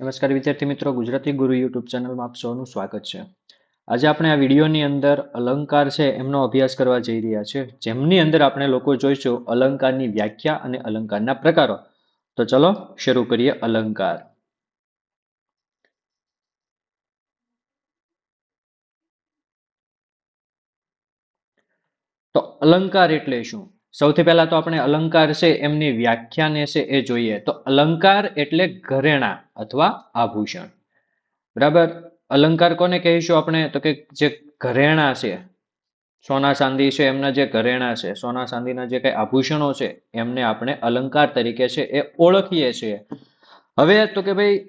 નમસ્કાર વિદ્યાર્થી મિત્રો, ગુજરાતી ગુરુ યુટ્યુબ ચેનલમાં આપ સૌનું સ્વાગત છે. આજે આપણે આ વિડીયોની અંદર અલંકાર છે એમનો અભ્યાસ કરવા જઈ રહ્યા છે. જેમની અંદર આપણે લોકો જોઈશું અલંકારની વ્યાખ્યા અને અલંકારના પ્રકારો. તો ચલો શરૂ કરીએ અલંકાર. તો અલંકાર એટલે શું? સૌથી પહેલા તો આપણે અલંકાર છે, એમની વ્યાખ્યાને છે એ જોઈએ. તો અલંકાર એટલે ઘરેણા અથવા આભૂષણ. બરાબર? અલંકાર કોને કહીશું આપણે? તો કે જે ઘરેણા છે, સોના ચાંદી છે, એમના જે ઘરેણા છે, સોના ચાંદીના જે કંઈ આભૂષણો છે, એમને આપણે અલંકાર તરીકે છે એ ઓળખીએ છીએ. હવે તો કે ભાઈ,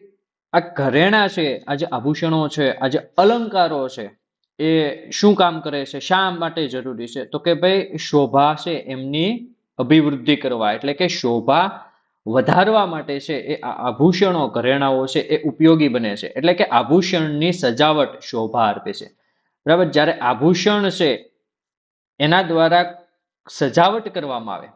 આ ઘરેણા છે, આ જે આભૂષણો છે, આ જે અલંકારો છે એ શું કામ કરે છે? શા માટે જરૂરી છે? તો કે ભાઈ શોભા છે એમની અભિવૃદ્ધિ કરવા. એટલે કે શોભા વધારવા માટે છે એ આભૂષણો, ઘરેણાઓ છે એ ઉપયોગી બને છે. એટલે કે આભૂષણની સજાવટ શોભા આપે છે. બરાબર? જ્યારે આભૂષણ છે એના દ્વારા સજાવટ કરવામાં આવે,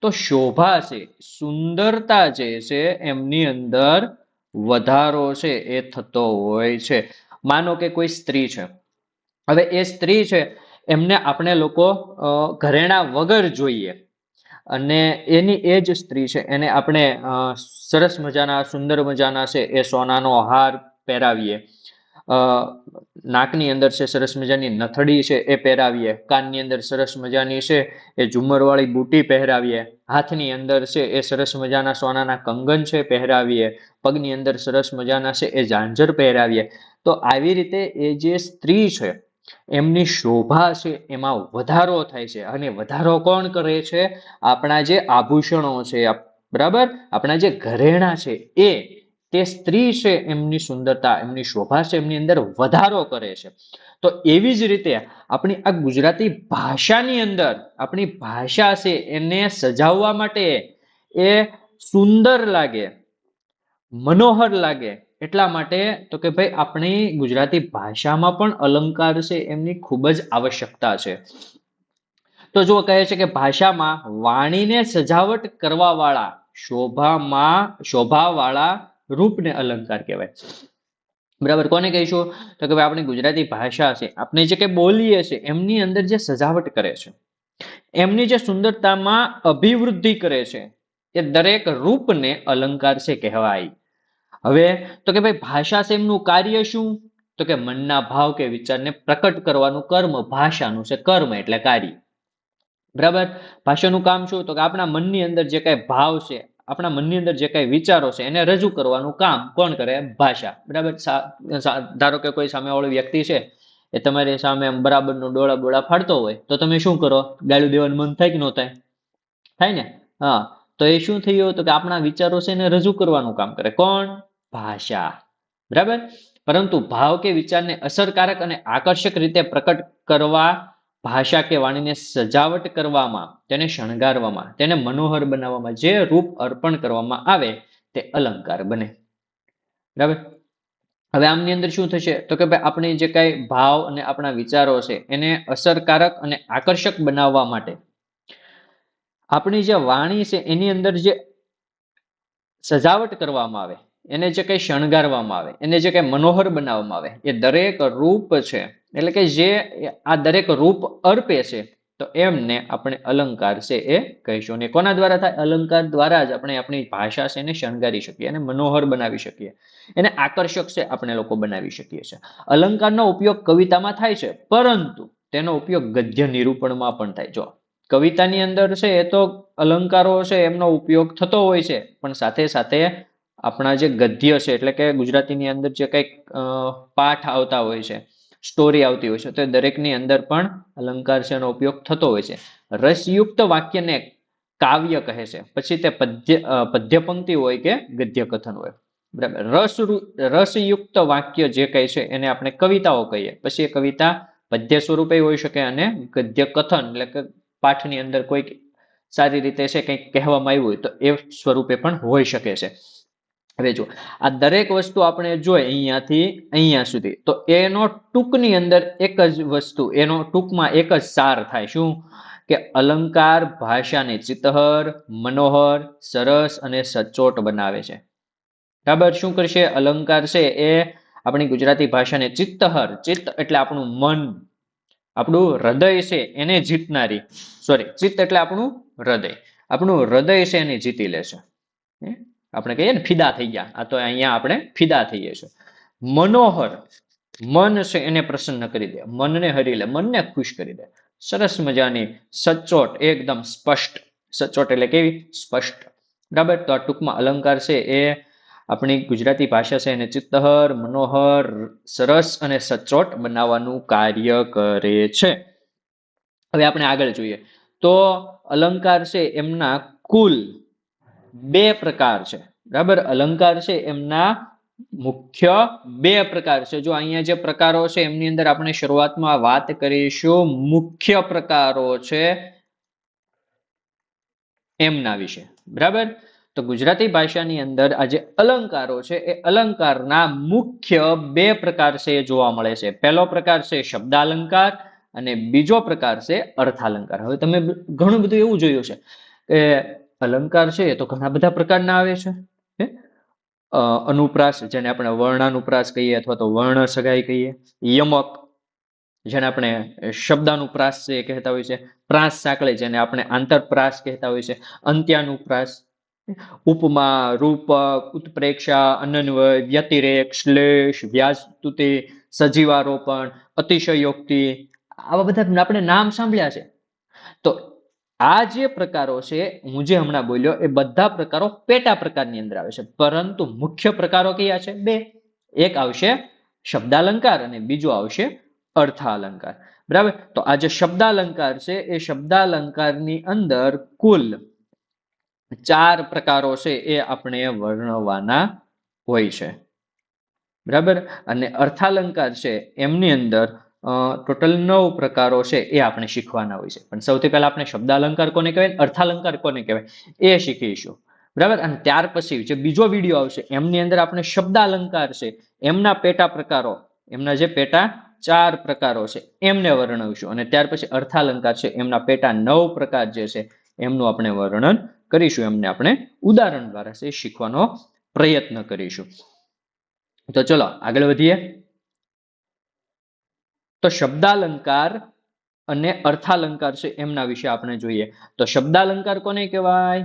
તો શોભા છે, સુંદરતા જે છે એમની અંદર વધારો છે એ થતો હોય છે. માનો કે કોઈ સ્ત્રી છે હવે એ સ્ત્રી છે, એમને આપણે લોકો ઘરેણા વગર જોઈએ. અને એની એ જ સ્ત્રી છે, એને આપણે સરસ મજાના, સુંદર મજાના છે, એ સોનાનો હાર પહેરાવીએ. નાકની અંદર છે, સરસ મજાની નથડી છે, એ પહેરાવીએ. કાનની અંદર સરસ મજાની છે, એ ઝુમરવાળી બુટી પહેરાવીએ. હાથની અંદર છે, એ સરસ મજાના સોનાના કંગન છે, પહેરાવીએ. પગની અંદર સરસ મજાના છે, એ ઝાંઝર પહેરાવીએ. તો આવી રીતે એ જે સ્ત્રી છે એમની શોભા છે, એમાં વધારો થાય છે. અને વધારો કોણ કરે છે? આપણા જે આભૂષણો છે બરાબર? આપણા જે ઘરેણા છે, એ, તે સ્ત્રી છે, એમની સુંદરતા, એમની શોભા છે, એમની અંદર વધારો કરે છે. તો એવી જ રીતે આપણી આ ગુજરાતી ભાષાની અંદર, આપણી ભાષા છે, એને સજાવવા માટે એ સુંદર લાગે, મનોહર લાગે એટલા માટે તો કે ભાઈ આપણી ગુજરાતી ભાષામાં પણ અલંકાર છે એમની ખૂબ જ આવશ્યકતા છે. તો જો કહે છે કે ભાષામાં વાણીને સજાવટ કરવા વાળા શોભામાં, શોભાવાળા રૂપને અલંકાર કહેવાય. બરાબર, કોને કહીશું? તો કે ભાઈ આપણી ગુજરાતી ભાષા છે આપણે જે કઈ બોલીએ છીએ એમની અંદર જે સજાવટ કરે છે, એમની જે સુંદરતામાં અભિવૃદ્ધિ કરે છે, એ દરેક રૂપને અલંકાર છે કહેવાય. હવે, તો કે ભાઈ ભાષા છે એમનું કાર્ય શું? તો કે મનના ભાવ કે વિચારને પ્રકટ કરવાનું કર્મ, ભાષાનું છે કર્મ એટલે કાર્ય. બરાબર? ભાષાનું કામ શું? તો કે આપણા મનની અંદર જે કઈ ભાવ છે, આપણા મનની અંદર જે કઈ વિચારો છે, એને રજૂ કરવાનું કામ કોણ કરે? ભાષા. બરાબર? ધારો કે કોઈ સામેવાળો વ્યક્તિ છે, એ તમારી સામે બરાબરનો ડોળા બોળા ફાડતો હોય, તો તમે શું કરો? ગાળું દેવાનું મન થાય કે ન થાય? થાય ને? હા. તો એ શું થયું? તો કે આપણા વિચારો છે એને રજૂ કરવાનું કામ કરે. કોણ? ભાષા. બરાબર? પરંતુ ભાવ કે વિચારને અસરકારક અને આકર્ષક રીતે પ્રકટ કરવા, ભાષા કે વાણીને સજાવટ કરવામાં, તેને શણગારવામાં, તેને મનોહર બનાવવામાં, જે રૂપ અર્પણ કરવામાં આવે, તે અલંકાર બને. બરાબર? હવે આમની અંદર શું થશે? તો કે ભાઈ આપણે જે કાંઈ ભાવ અને આપણા વિચારો છે, એને અસરકારક અને આકર્ષક બનાવવા માટે, આપણી જે વાણી છે, એની અંદર જે સજાવટ કરવામાં આવે એને જે કંઈ શણગારવામાં આવે, એને જે કંઈ મનોહર બનાવવામાં આવે, એ દરેક રૂપ છે. એટલે કે જે આ દરેક રૂપ અર્પે છે, તો એમને આપણે અલંકાર છે એ કહીશું. અને કોના દ્વારા થાય? અલંકાર દ્વારા જ આપણે આપણી ભાષા છે એને શણગારી શકીએ અને મનોહર બનાવી શકીએ. એને આકર્ષક છે આપણે લોકો બનાવી શકીએ છીએ. અલંકારનો ઉપયોગ કવિતામાં થાય છે, પરંતુ તેનો ઉપયોગ ગદ્ય નિરૂપણમાં પણ થાય. જો, કવિતાની અંદર છે એ તો અલંકારો છે એમનો ઉપયોગ થતો હોય છે, પણ સાથે સાથે આપણા જે ગદ્ય છે, એટલે કે ગુજરાતીની અંદર જે કંઈક પાઠ આવતા હોય છે સ્ટોરી આવતી હોય છે, તો દરેકની અંદર પણ અલંકાર છે એનો ઉપયોગ થતો હોય છે. રસયુક્ત વાક્યને કાવ્ય કહે છે. પછી તે પદ્ય પદ્ય પંક્તિ હોય કે ગદ્ય કથન હોય. બરાબર. રસ રસયુક્ત વાક્ય જે કહે છે, એને આપણે કવિતાઓ કહીએ. પછી એ કવિતા પદ્ય સ્વરૂપે હોઈ શકે અને ગદ્ય કથન એટલે કે પાઠની અંદર કોઈક સારી રીતે છે, કંઈક કહેવામાં આવ્યું હોય, તો એ સ્વરૂપે પણ હોઈ શકે છે. જો આ દરેક વસ્તુ આપણે જોઈએ અહીંયાથી અહીંયા સુધી. તો એનો ટૂંકની અંદર એક જ વસ્તુ, એનો ટૂંકમાં એક જ સાર થાય. શું? કે અલંકાર ભાષાને ચિતહર મનોહર, સરસ અને સચોટ બનાવે છે. બરાબર? શું કરશે? અલંકાર છે એ આપણી ગુજરાતી ભાષાને ચિત્તહર, ચિત્ત એટલે આપણું મન. આપણું હૃદય છે એને જીતનારી. સોરી ચિત્ત એટલે આપણું હૃદય. આપણું હૃદય છે એને જીતી લેશે? આપણે કહીએ ને ફિદા થઈ ગયા. આ તો અહીંયા આપણે ફિદા થઈએ છીએ મનોહર, મન છે એને પ્રસન્ન કરી દે. મનને હરી લે, મનને ખુશ કરી દે. સરસ મજાની સચોટ, એકદમ સ્પષ્ટ. સચોટ એટલે કેવી? સ્પષ્ટ. બરાબર? તો આ ટૂંકમાં અલંકાર છે એ આપણી ગુજરાતી ભાષા છે એને ચિત્તહર, મનોહર, સરસ અને સચોટ બનાવવાનું કાર્ય કરે છે. હવે આપણે આગળ જોઈએ. તો અલંકાર છે એમના કુલ બે પ્રકાર છે. બરાબર? અલંકાર છે એમના મુખ્ય બે પ્રકાર છે. જો અહીંયા જે પ્રકારો છે એમની અંદર આપણે શરૂઆતમાં વાત કરીશું. મુખ્ય પ્રકારો છે એમના વિશે. બરાબર? તો ગુજરાતી ભાષાની અંદર આ જે અલંકારો છે એ અલંકારના મુખ્ય બે પ્રકાર છે એ જોવા મળે છે. પહેલો પ્રકાર છે શબ્દાલંકાર અને બીજો પ્રકાર છે અર્થાલંકાર. હવે તમે ઘણું બધું એવું જોયું છે કે અલંકાર છે એ તો ઘણા બધા પ્રકારના આવે છે? અનુપ્રાસ જેને આપણે વર્ણાનુપ્રાસ કહીએ અથવા તો વર્ણ સગાઈ કહીએ, યમક જેને આપણે શબ્દાનુપ્રાસ છે એ કહેતા હોય છે, પ્રાસ સાંકળે જેને આપણે આંતરપ્રાસ કહેતા હોય છે, અંત્યાનુપ્રાસ, ઉપમા, રૂપક, ઉત્પ્રેક્ષા અનન્વય વ્યતિરેક, શ્લેષ વ્યાજસ્તુતિ સજીવારોપણ, અતિશયોક્તિ, આવા બધા આપણે નામ સાંભળ્યા છે આ જે પ્રકારો છે, હું જે હમણાં બોલ્યો, એ બધા પ્રકારો પેટા પ્રકારની અંદર આવે છે. પરંતુ મુખ્ય પ્રકારો કયા છે? બે. એક આવશે શબ્દાલંકાર અને બીજો આવશે અર્થાલંકાર. બરાબર? તો આ જે શબ્દાલંકાર છે, એ શબ્દાલંકારની અંદર કુલ ચાર પ્રકારો છે, એ આપણે વર્ણવવાના હોય છે. બરાબર? અને અર્થાલંકાર છે, એમની અંદર ટોટલ નવ પ્રકારો છે એ આપણે શીખવાના હોય છે. પણ સૌથી પહેલા આપણે શબ્દાલંકાર કોને કહેવાય અર્થાલંકાર કોને કહેવાય એ શીખીશું. બરાબર? અને ત્યાર પછી જે બીજો વીડિયો આવશે, એમની અંદર આપણે શબ્દાલંકાર છે, એમના પેટા પ્રકારો, એમના જે પેટા ચાર પ્રકારો છે, એમને વર્ણવીશું. અને ત્યાર પછી અર્થાલંકાર છે, એમના પેટા નવ પ્રકાર જે છે, એમનું આપણે વર્ણન કરીશું. એમને આપણે ઉદાહરણ દ્વારા શીખવાનો પ્રયત્ન કરીશું. તો ચલો, આગળ વધીએ. તો શબ્દાલંકાર અને અર્થાલંકાર છે એમના વિશે આપણે જોઈએ. તો શબ્દાલંકાર કોને કહેવાય?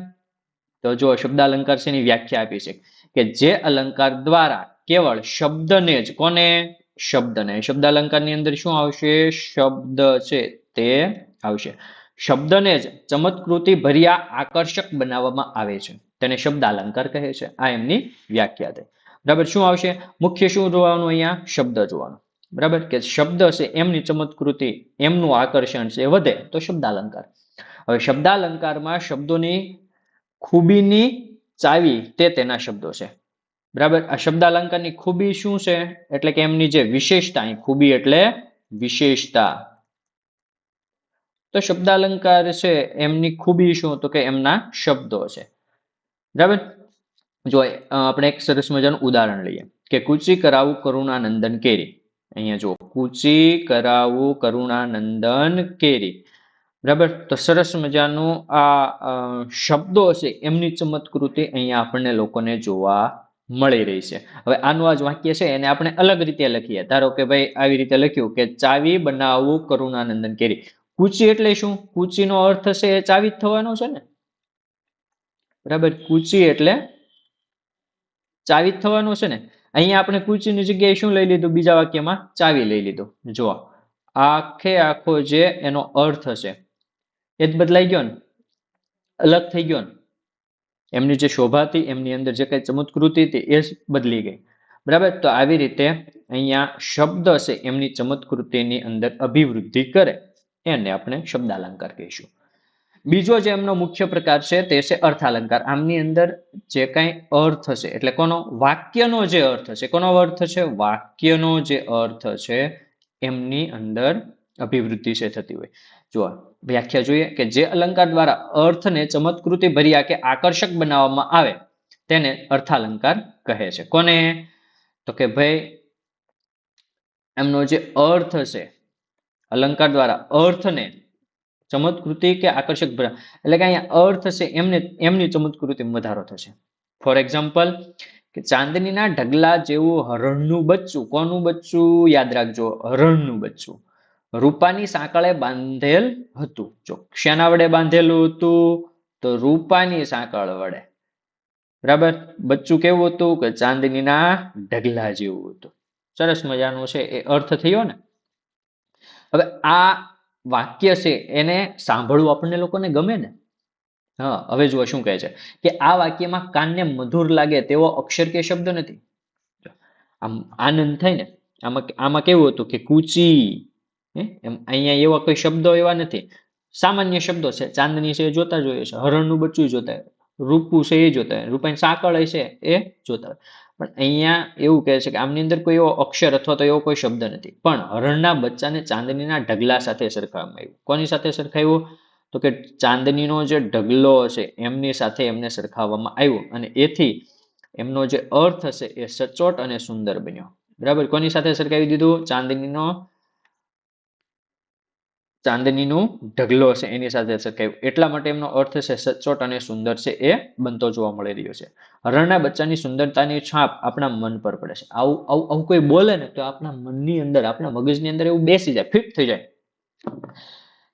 તો જો શબ્દાલંકાર છે વ્યાખ્યા આપી છે કે જે અલંકાર દ્વારા કેવળ શબ્દને જ કોને? શબ્દને. શબ્દાલંકારની અંદર શું આવશે? શબ્દ છે તે આવશે. શબ્દને જ ચમત્કૃતિ ભર્યા આકર્ષક બનાવવામાં આવે છે. તેને શબ્દાલંકાર કહે છે. આ એમની વ્યાખ્યા થઈ બરાબર, શું આવશે? મુખ્ય શું જોવાનું અહીંયા? શબ્દ જોવાનું. બરાબર? કે શબ્દ છે એમની ચમત્કૃતિ, એમનું આકર્ષણ છે વધે તો શબ્દાલંકાર. હવે શબ્દાલંકારમાં શબ્દોની ખૂબીની ચાવી તે તેના શબ્દો છે. બરાબર? આ શબ્દાલંકારની ખૂબી શું છે? એટલે કે એમની જે વિશેષતા, અહીં ખૂબી એટલે વિશેષતા. તો શબ્દાલંકાર છે એમની ખૂબી શું? તો કે એમના શબ્દો છે. બરાબર? જો આપણે એક સરસ મજાનું ઉદાહરણ લઈએ. કે કુચી કરાવું કરુણાનંદન કેરી. અહીંયા જો કુચી કરાવું કરુણાનંદન કેરી. બરાબર? તો સરસ મજાનું આ શબ્દો છે એમની ચમત્કૃતિ અહીંયા આપણને લોકોને જોવા મળી રહી છે. હવે આનું આ જ વાક્ય છે, એને આપણે અલગ રીતે લખીએ. ધારો કે ભાઈ, આવી રીતે લખ્યું કે, ચાવી બનાવવું કરુણાનંદન કેરી. કુચી એટલે શું? કુચીનો અર્થ છે એ ચાવી જ થવાનો છે ને? બરાબર? કુચી એટલે ચાવી જ થવાનો છે ને? અહીંયા આપણે કુચીની જગ્યાએ શું લઈ લીધું? બીજા વાક્યમાં ચાવી લઈ લીધું. જો આખે આખો જે એનો અર્થ હશે એ જ બદલાઈ ગયો ને? અલગ થઈ ગયો ને? એમની જે શોભા હતી, એમની અંદર જે કઈ ચમત્કૃતિ હતી, એ જ બદલી ગઈ. બરાબર? તો આવી રીતે અહીંયા શબ્દ હશે એમની ચમત્કૃતિની અંદર અભિવૃદ્ધિ કરે. એને આપણે શબ્દાલંકાર કહીશું. બીજો જે એમનો મુખ્ય પ્રકાર છે તે છે અર્થાલંકાર. આમની અંદર જે કાંઈ અર્થ છે, એટલે કોનો વાક્યનો જે અર્થ છે, કોનો અર્થ છે? વાક્યનો જે અર્થ છે એમની અંદર અભિવૃદ્ધિ છે થતી હોય. જુઓ, વ્યાખ્યા જોઈએ કે જે અલંકાર દ્વારા અર્થને ચમત્કૃતિ ભર્યા કે આકર્ષક બનાવવામાં આવે, તેને અર્થાલંકાર કહે છે. કોને? તો કે ભાઈ, એમનો જે અર્થ છે, અલંકાર દ્વારા અર્થને ચમત્કૃતિ કે આકર્ષક એટલે કે અહીંયા અર્થ છે એમને, એમની ચમત્કૃતિ વધારો થશે. ફોર એક્ઝામ્પલ કે ચાંદનીના ઢગલા જેવું હરણનું બચ્ચું, કોનું બચ્ચું યાદ રાખજો, હરણનું બચ્ચું. રૂપાની સાંકળે બાંધેલ હતું. જો શેના વડે બાંધેલું હતું? તો રૂપાની સાંકળ વડે. બરાબર? બચ્ચું કેવું હતું? કે ચાંદનીના ઢગલા જેવું હતું. સરસ મજાનું છે, એ અર્થ થયો ને? હવે આ વાક્ય છે એને સાંભળવું આપણને લોકોને ગમે ને? હા, હવે જુઓ શું કહે છે કે આ વાક્યમાં કાનને મધુર લાગે તેવો અક્ષર કે શબ્દ નથી. આમ આનંદ થાય ને? આમાં આમાં કેવું હતું કે કૂચી? એમ અહીંયા એવા કોઈ શબ્દો એવા નથી. સામાન્ય શબ્દો છે, ચાંદની છે જોતા જોઈએ છે, હરણનું બચ્ચું જોતા રૂપું છે એ જોતા હોય. રૂપાની સાંકળ હશે એ જોતા હોય. પણ અહીંયા એવું કહે છે કે આમની અંદર કોઈ એવો અક્ષર અથવા તો એવો કોઈ શબ્દ નથી. પણ હરણના બચ્ચાને ચાંદનીના ઢગલા સાથે સરખાવવામાં આવ્યું. કોની સાથે સરખાવ્યું? તો કે ચાંદનીનો જે ઢગલો હશે એમની સાથે એમને સરખાવવામાં આવ્યો. અને એથી એમનો જે અર્થ હશે એ સચોટ અને સુંદર બન્યો. બરાબર? કોની સાથે સરખાવી દીધું? ચાંદનીનો ચાંદનીનો ઢગલો છે, એની સાથે સરખાવ્યું એટલા માટે એમનો અર્થ છે, સચોટ અને સુંદર છે, એ બનતો જોવા મળી રહ્યો છે. હરણના બચ્ચાની સુંદરતાની છાપ આપણા મન પર પડે છે. આવું આવું આવું કોઈ બોલે ને તો આપણા મનની અંદર, આપણા મગજની અંદર એવું બેસી જાય, ફિટ થઈ જાય.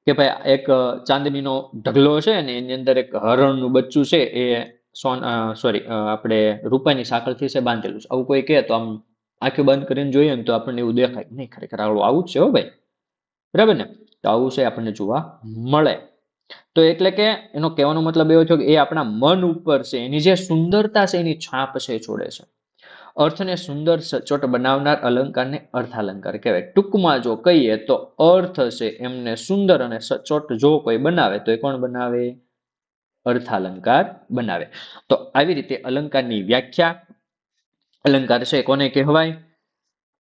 કે ભાઈ એક ચાંદનીનો ઢગલો છે અને એની અંદર એક હરણનું બચ્ચું છે, એ સોન સોરી આપણે રૂપાની સાંકળથી છે બાંધેલું છે. આવું કોઈ કહે તો આમ આંખો બંધ કરીને જોઈએ ને તો આપણને એવું દેખાય. નહીં, ખરેખર આવડું આવું જ છે હો ભાઈ. બરાબર ને? તો આવું છે આપણને જોવા મળે. તો એટલે કે એનો કહેવાનો મતલબ એવો છે કે એ આપણા મન ઉપર છે, એની જે સુંદરતા છે, એની છાપ છે એ છોડે છે. અર્થને સુંદર સચોટ બનાવનાર અલંકારને અર્થાલંકાર કહેવાય. ટૂંકમાં જો કહીએ તો અર્થ છે એમને સુંદર અને સચોટ જો કોઈ બનાવે તો એ કોણ બનાવે? અર્થાલંકાર બનાવે. તો આવી રીતે અલંકારની વ્યાખ્યા. અલંકાર છે કોને કહેવાય?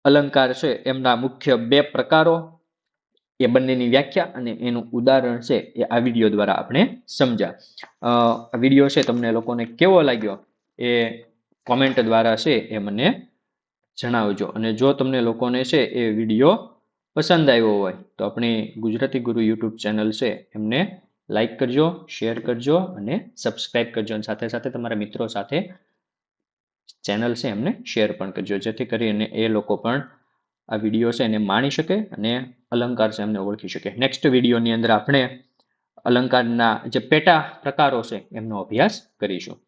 અલંકાર છે એમના મુખ્ય બે પ્રકારો. એ બંનેની વ્યાખ્યા અને એનું ઉદાહરણ છે એ આ વીડિયો દ્વારા આપણે સમજ્યા. આ વીડિયો છે તમને લોકોને કેવો લાગ્યો એ કોમેન્ટ દ્વારા છે એ મને જણાવજો. અને જો તમને લોકોને છે એ વીડિયો પસંદ આવ્યો હોય તો આપણી ગુજરાતી ગુરુ યુટ્યુબ ચેનલ છે એમને લાઈક કરજો, શેર કરજો અને સબસ્ક્રાઇબ કરજો. અને સાથે સાથે તમારા મિત્રો સાથે ચેનલ છે એમને શેર પણ કરજો. જેથી કરીને એ લોકો પણ આ વીડિયો છે એને માણી શકે અને અલંકાર છે એમને ઓળખી શકે. નેક્સ્ટ વિડીયોની અંદર આપણે અલંકારના જે પેટા પ્રકારો છે એમનો અભ્યાસ કરીશું.